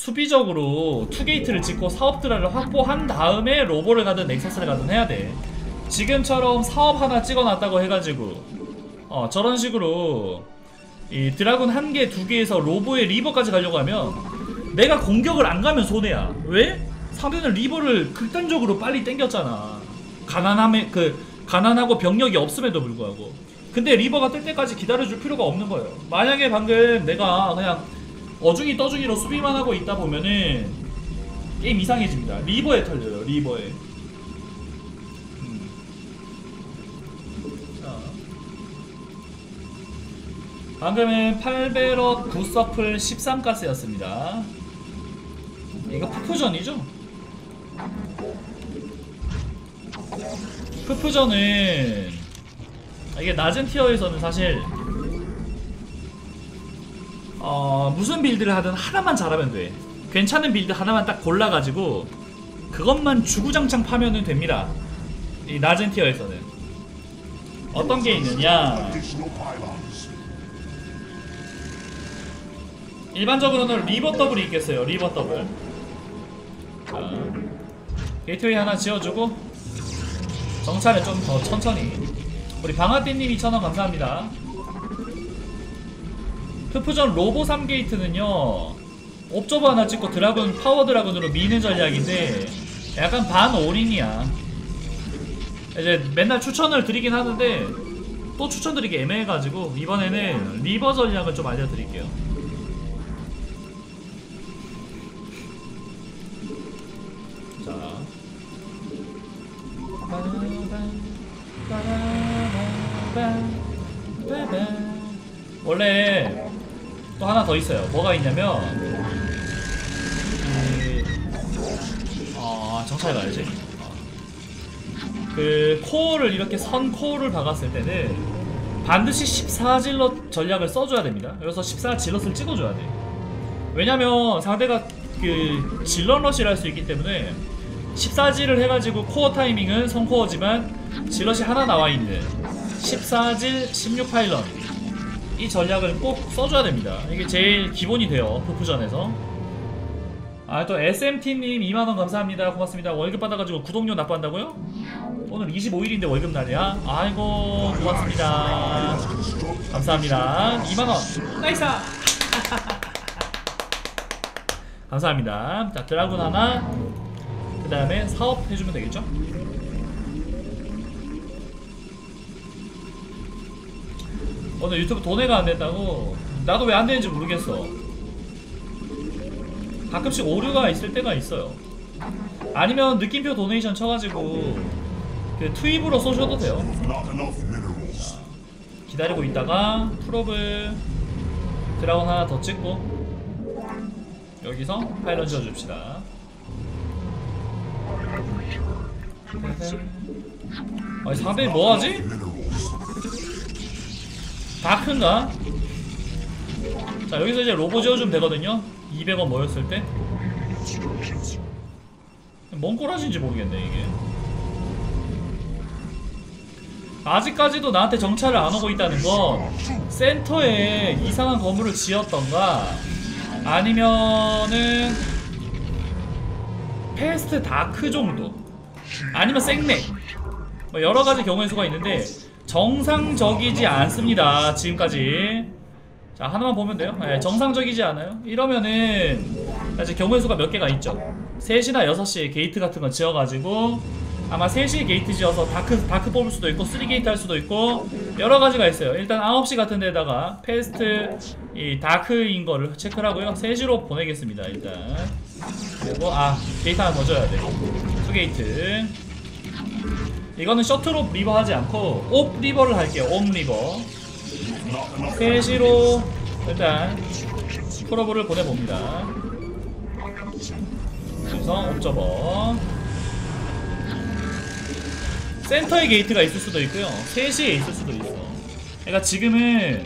수비적으로 투게이트를 짓고 사업 드라를 확보한 다음에 로보를 가든 넥서스를 가든 해야 돼. 지금처럼 사업 하나 찍어놨다고 해가지고 어 저런 식으로 이 드라군 한 개, 두 개에서 로보의 리버까지 가려고 하면 내가 공격을 안 가면 손해야. 왜? 상대는 리버를 극단적으로 빨리 땡겼잖아. 가난함에 그 가난하고 병력이 없음에도 불구하고. 근데 리버가 뜰 때까지 기다려줄 필요가 없는 거예요. 만약에 방금 내가 그냥 어중이 떠중이로 수비만 하고 있다 보면은 게임 이상해집니다. 리버에 털려요. 리버에. 음. 자. 방금은 8배럭 9서플 13가스였습니다. 이거 푸푸전이죠? 푸푸전은 이게 낮은 티어에서는 사실 어 무슨 빌드를 하든 하나만 잘하면 돼. 괜찮은 빌드 하나만 딱 골라가지고 그것만 주구장창 파면은 됩니다. 이 낮은 티어에서는 어떤 게 있느냐? 일반적으로는 리버 더블이 있겠어요. 리버 더블. 자, 게이트웨이 하나 지어주고 정찰을 좀 더 천천히. 우리 방아띠님 2,000원 감사합니다. 푸푸전 로보 3게이트는요 옵저버 하나 찍고 드라군 파워 드라군으로 미는 전략인데 약간 반 올인이야. 이제 맨날 추천을 드리긴 하는데 또 추천드리기 애매해가지고 이번에는 리버 전략을 좀 알려드릴게요. 더 있어요. 뭐가 있냐면 그, 어, 정찰 가야지. 어. 그 코어를 이렇게 선 코어를 박았을 때는 반드시 14질럿 전략을 써줘야 됩니다. 그래서 14질럿을 찍어줘야 돼. 왜냐면 상대가 그 질럿러시를 할 수 있기 때문에 14질을 해가지고 코어 타이밍은 선코어지만 질럿이 하나 나와있는 14질 16파일럿 이 전략을 꼭 써줘야 됩니다. 이게 제일 기본이 돼요 푸푸전에서. 아 또 SMT님 2만원 감사합니다. 고맙습니다. 월급 받아가지고 구독료 납부한다고요? 오늘 25일인데 월급 날이야? 아이고 고맙습니다. 감사합니다. 2만원. 나이스! 감사합니다. 자 드라군 하나. 그 다음에 사업 해주면 되겠죠? 오늘 유튜브 돈해가 안 된다고 나도 왜 안 되는지 모르겠어 가끔씩 오류가 있을 때가 있어요 아니면 느낌표 도네이션 쳐가지고 그 투입으로 쏘셔도 돼요 minerals. 기다리고 있다가 프로브 드라곤 하나 더 찍고 여기서 파일럿 지어줍시다 아니 4배 뭐하지? Minerals. 다큰가? 자 여기서 이제 로보 지어주면 되거든요. 200원 모였을 때? 뭔 꼬라지인지 모르겠네 이게. 아직까지도 나한테 정찰을 안 오고 있다는 건 센터에 이상한 건물을 지었던가? 아니면은 패스트 다크 정도? 아니면 생맥? 뭐 여러 가지 경우의 수가 있는데 정상적이지 않습니다. 지금까지. 자 하나만 보면 돼요. 네, 정상적이지 않아요. 이러면은 이제 경우의 수가 몇 개가 있죠? 3시나 6시에 게이트 같은 거 지어가지고 아마 3시에 게이트 지어서 다크, 다크 뽑을 수도 있고 3게이트 할 수도 있고 여러 가지가 있어요. 일단 9시 같은 데다가 패스트 이 다크인 거를 체크를 하고요. 3시로 보내겠습니다 일단. 그리고 아 게이트 하나 더 줘야 돼. 투게이트 이거는 셔틀옵 리버 하지 않고 옵 리버를 할게요. 옵 리버. 3시로 일단 프로브를 보내봅니다. 그래서 옵저버 센터에 게이트가 있을 수도 있고요. 3시에 있을 수도 있어. 그러니까 지금은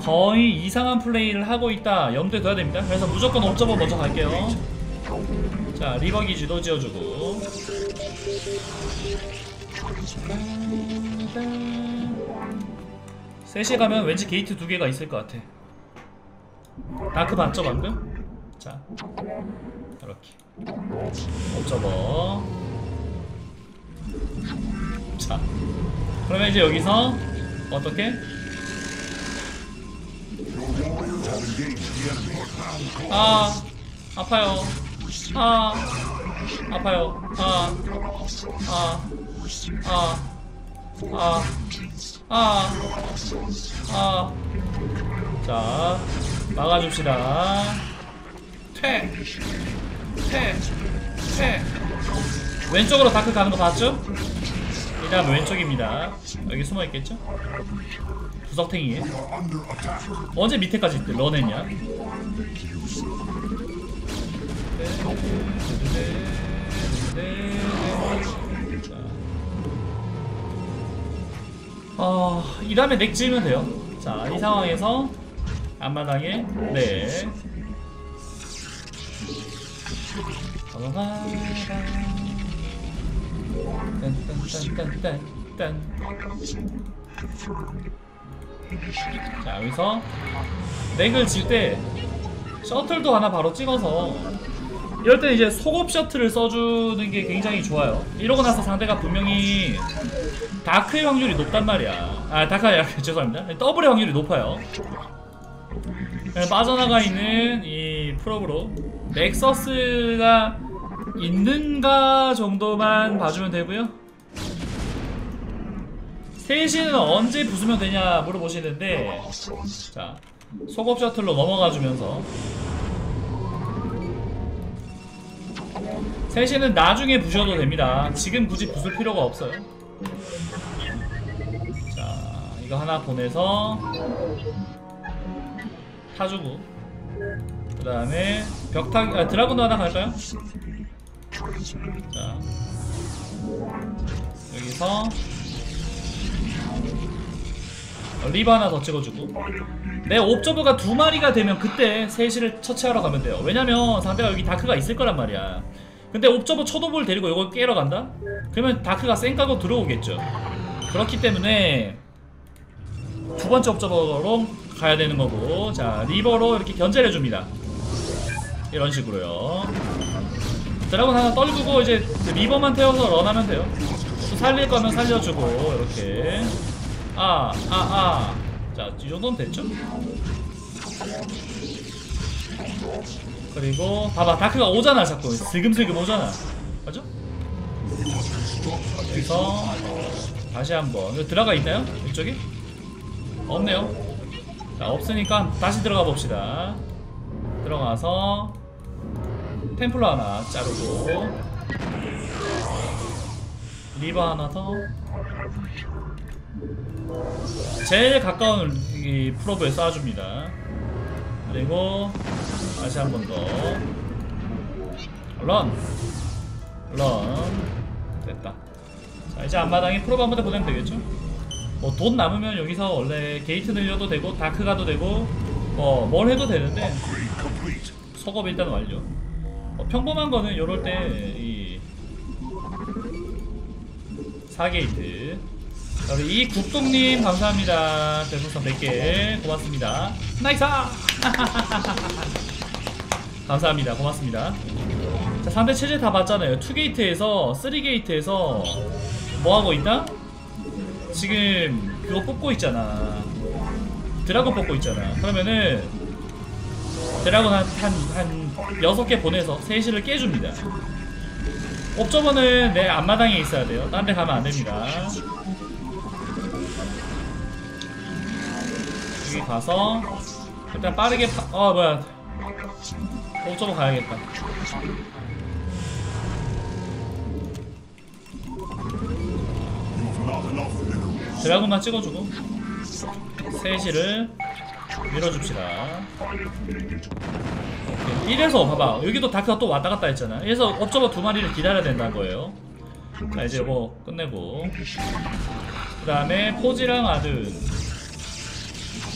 거의 이상한 플레이를 하고 있다. 염두에 둬야 됩니다. 그래서 무조건 옵저버 먼저 갈게요. 자 리버 기 지도 지어주고 3시에 가면 왠지 게이트 두 개가 있을 것 같아. 다크 봤죠 방금? 자 이렇게. 옵저버. 자 그러면 이제 여기서 어떻게. 아 아파요. 아 아파요. 아 아, 아, 아, 아, 아. 자, 막아줍시다. 퇴, 퇴, 퇴. 왼쪽으로 다크 가는 거 봤죠? 일단 왼쪽입니다. 여기 숨어 있겠죠? attack. 언제 밑에까지 런했냐? 어, 이 다음에 넥 지으면 돼요. 자, 이 상황에서 앞마당에 네. 딴딴딴딴딴. 자 여기서 넥을 질 때 셔틀도 하나 바로 찍어서 이럴 때 이제 속업 셔틀을 써주는 게 굉장히 좋아요. 이러고 나서 상대가 분명히 다크의 확률이 높단 말이야. 아 다크가 죄송합니다. 더블의 확률이 높아요. 그냥 빠져나가 있는 이 프로브로 넥서스가 있는가 정도만 봐주면 되고요. 셋이는 언제 부수면 되냐 물어보시는데 자 속업 셔틀로 넘어가 주면서 셋이는 나중에 부셔도 됩니다. 지금 굳이 부술 필요가 없어요. 자 이거 하나 보내서 타주고 그 다음에 벽타기 아 드라군도 하나 갈까요? 자 여기서 어, 리버 하나 더 찍어주고 내 옵저버가 두 마리가 되면 그때 셋시를 처치하러 가면 돼요. 왜냐면 상대가 여기 다크가 있을 거란 말이야 근데 옵저버 초도볼 데리고 이걸 깨러 간다? 그러면 다크가 쌩까고 들어오겠죠 그렇기 때문에 두 번째 옵저버로 가야 되는 거고 자 리버로 이렇게 견제를 해줍니다 이런 식으로요 드라곤 하나 떨구고 이제 그 리버만 태워서 런하면 돼요 또 살릴 거면 살려주고 이렇게 아, 아, 아. 자, 이 정도면 됐죠? 그리고 봐봐 다크가 오잖아 자꾸 슬금슬금 오잖아 맞죠? 여기서 다시 한번 이거 들어가 있나요? 이쪽에? 없네요 자 없으니까 다시 들어가 봅시다 들어가서 템플러 하나 자르고 리버 하나 더 제일 가까운 이 프로브에 쏴줍니다. 그리고 다시 한 번 더. 런! 런. 됐다. 자, 이제 앞마당에 프로브 한번 더 보내면 되겠죠? 뭐 돈 남으면 여기서 원래 게이트 늘려도 되고, 다크 가도 되고, 뭐, 뭘 해도 되는데. 속업 일단 완료. 어, 평범한 거는 이럴 때, 이, 4게이트. 이 국동님 감사합니다. 별풍선 100개 고맙습니다. 나이스! 감사합니다. 고맙습니다. 자, 상대 체제 다 봤잖아요. 2게이트에서 3게이트에서 뭐 하고 있다? 지금 그거 뽑고 있잖아. 드라곤 뽑고 있잖아. 그러면은 드라곤 한, 한, 한 6개 보내서 3시를 깨줍니다. 옵저버는 내 앞마당에 있어야 돼요. 딴 데 가면 안 됩니다. 여기 가서 일단 빠르게 파... 어 뭐야 옵저버 가야겠다. You've not enough minerals. 드라곤만 찍어주고 셋시를 밀어줍시다. 오케이. 이래서 봐봐 여기도 다크가 또 왔다 갔다 했잖아. 그래서 옵저버 두 마리를 기다려야 된다는 거예요. 자 이제 이거 끝내고 그 다음에 포지랑 아든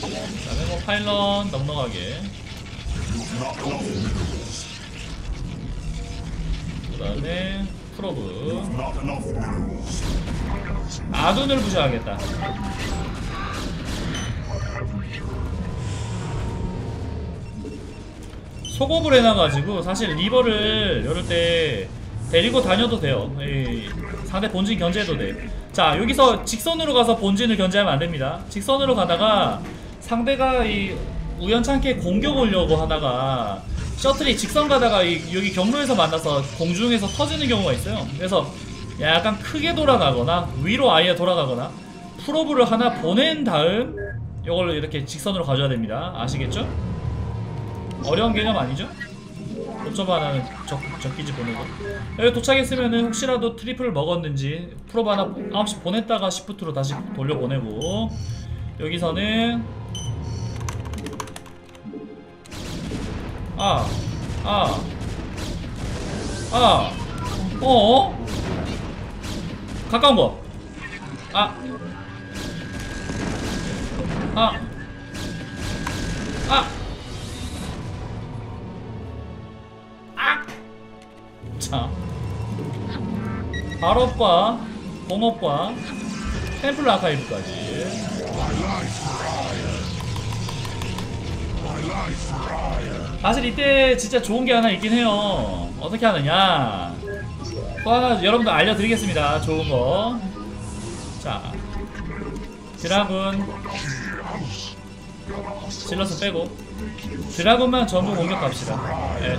그 다음에 뭐 파일런 넉넉하게. 그 다음에 프로브. 아둔을 부셔야겠다. 속업을 해놔가지고 사실 리버를 이럴 때 데리고 다녀도 돼요. 이 상대 본진 견제해도 돼. 자 여기서 직선으로 가서 본진을 견제하면 안 됩니다. 직선으로 가다가 상대가 이 우연찮게 공격 오려고 하다가 셔틀이 직선 가다가 이, 여기 경로에서 만나서 공중에서 터지는 경우가 있어요. 그래서 약간 크게 돌아가거나 위로 아예 돌아가거나 프로브를 하나 보낸 다음 이걸 이렇게 직선으로 가져야 됩니다. 아시겠죠? 어려운 개념 아니죠? 옵저버 하나는 적, 적기지 보내고 여기 도착했으면은 혹시라도 트리플을 먹었는지 프로브 하나 9시 보냈다가 시프트로 다시 돌려보내고 여기서는 아, 아, 아, 어? 가까운 거. 아, 아, 아, 아. 자, 발업과 공업과 템플 아카이브까지. 사실 이때 진짜 좋은 게 하나 있긴 해요. 어떻게 하느냐. 또 하나 여러분들 알려드리겠습니다. 좋은 거. 자, 드라군. 질러서 빼고. 드라군만 전부 공격합시다. 예.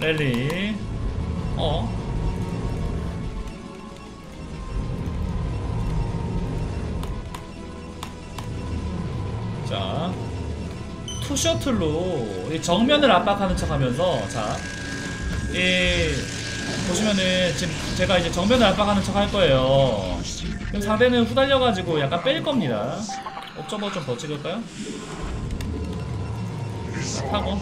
랠리. 어. 셔틀로 이 정면을 압박하는 척 하면서 자. 이 보시면은 지금 제가 이제 정면을 압박하는 척 할 거예요. 그럼 상대는 후달려가지고 약간 뺄 겁니다. 옵저버 좀 더 찍을까요? 자, 타고.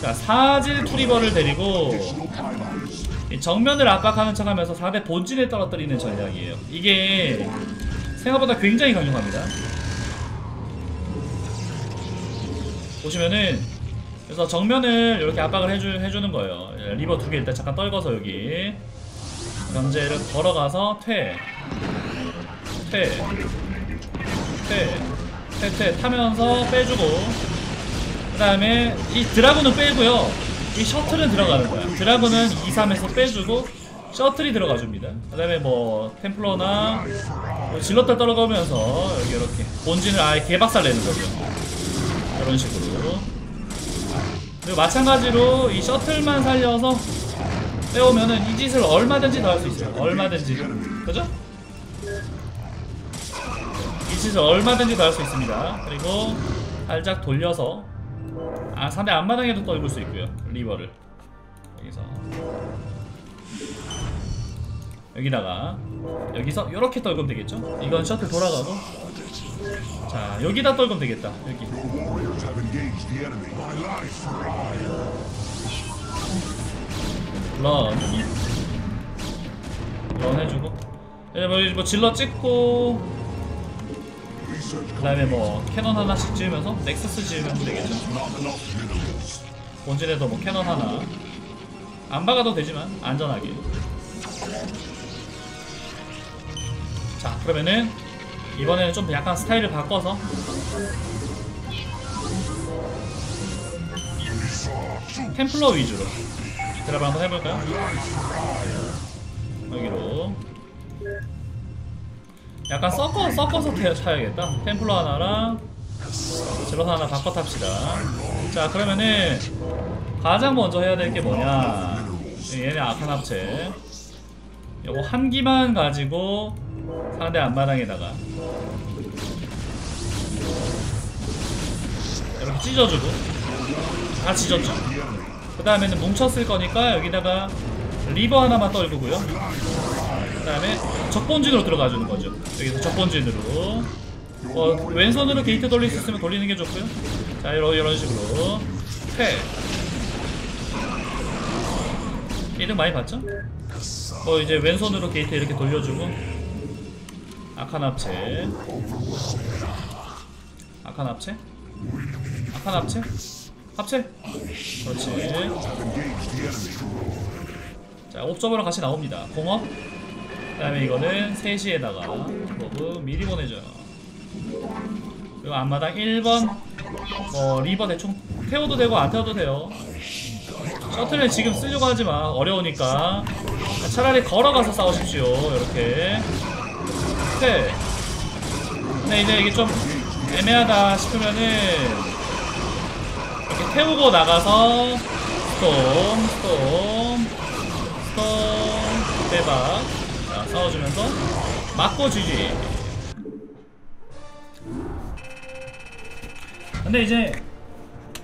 자, 사질 투리버를 데리고 이 정면을 압박하는 척 하면서 상대 본진에 떨어뜨리는 전략이에요. 이게 생각보다 굉장히 강력합니다. 보시면은 그래서 정면을 이렇게 압박을 해주, 해주는 거예요. 예, 리버 두 개 일단 잠깐 떨궈서 여기 견제를 걸어가서 퇴, 퇴, 퇴, 퇴, 퇴 타면서 빼주고 그 다음에 이 드라군은 빼고요. 이 셔틀은 들어가는 거야. 드라군은 2, 3에서 빼주고 셔틀이 들어가 줍니다. 그 다음에 뭐 템플러나 뭐 질럿들 떨어가면서 여기 이렇게 본진을 아예 개박살 내는 거죠. 이런 식으로. 그리고 마찬가지로 이 셔틀만 살려서 빼오면은 이 짓을 얼마든지 더 할 수 있어요. 얼마든지. 그죠? 이 짓을 얼마든지 더 할 수 있습니다. 그리고 살짝 돌려서 아 상대 앞마당에도 떨굴 수 있고요. 리버를 여기서 여기다가 여기서 이렇게 떨구면 되겠죠? 이건 셔틀 돌아가고 자 여기다 떨구면 되겠다. 여기. 런. 런 해주고. 이제 뭐, 뭐 질러 찍고. 그 다음에 뭐 캐논 하나씩 지으면서 넥서스 지으면 되겠죠. 본진에도 뭐 캐논 하나. 안 박아도 되지만 안전하게. 자 그러면은 이번에는 좀 약간 스타일을 바꿔서 템플러 위주로 드랍을 한번 해볼까요? 여기로 약간 섞어 섞어서 태- 타야겠다. 템플러 하나랑 질럿 하나 바꿔 탑시다. 자 그러면은 가장 먼저 해야 될 게 뭐냐? 얘네 아칸 합체. 요거 한 기만 가지고 상대 앞마당에다가 이렇게 찢어주고 다 찢었죠. 그 다음에는 뭉쳤을 거니까 여기다가 리버 하나만 떨구고요. 그 다음에 적본진으로 들어가 주는 거죠. 여기서 적본진으로. 어, 왼손으로 게이트 돌릴 수 있으면 돌리는 게 좋고요. 자, 이런, 이런 식으로. 패. 이득 많이 봤죠? 뭐 이제 왼손으로 게이트 이렇게 돌려주고. 아칸 합체. 아칸 합체. 아칸 합체. 합체. 그렇지. 자, 옵저버랑 같이 나옵니다. 공업. 그 다음에 이거는 3시에다가 버브 미리 보내줘요. 그리고 앞마당 1번 뭐 리버 대충 태워도 되고 안 태워도 돼요 셔틀은 지금 쓰려고 하지만 어려우니까 차라리 걸어가서 싸우십시오 이렇게 네. 근데 이제 이게 좀 애매하다 싶으면은 이렇게 태우고 나가서 스톰 스톰 스톰 대박 자 싸워주면서 맞고 주지 근데 이제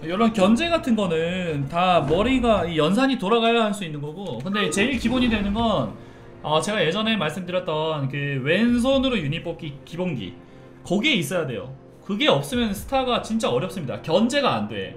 이런 견제 같은 거는 다 머리가 이 연산이 돌아가야 할 수 있는 거고 근데 제일 기본이 되는 건 어, 제가 예전에 말씀드렸던 그 왼손으로 유닛 뽑기 기본기 거기에 있어야 돼요. 그게 없으면 스타가 진짜 어렵습니다. 견제가 안돼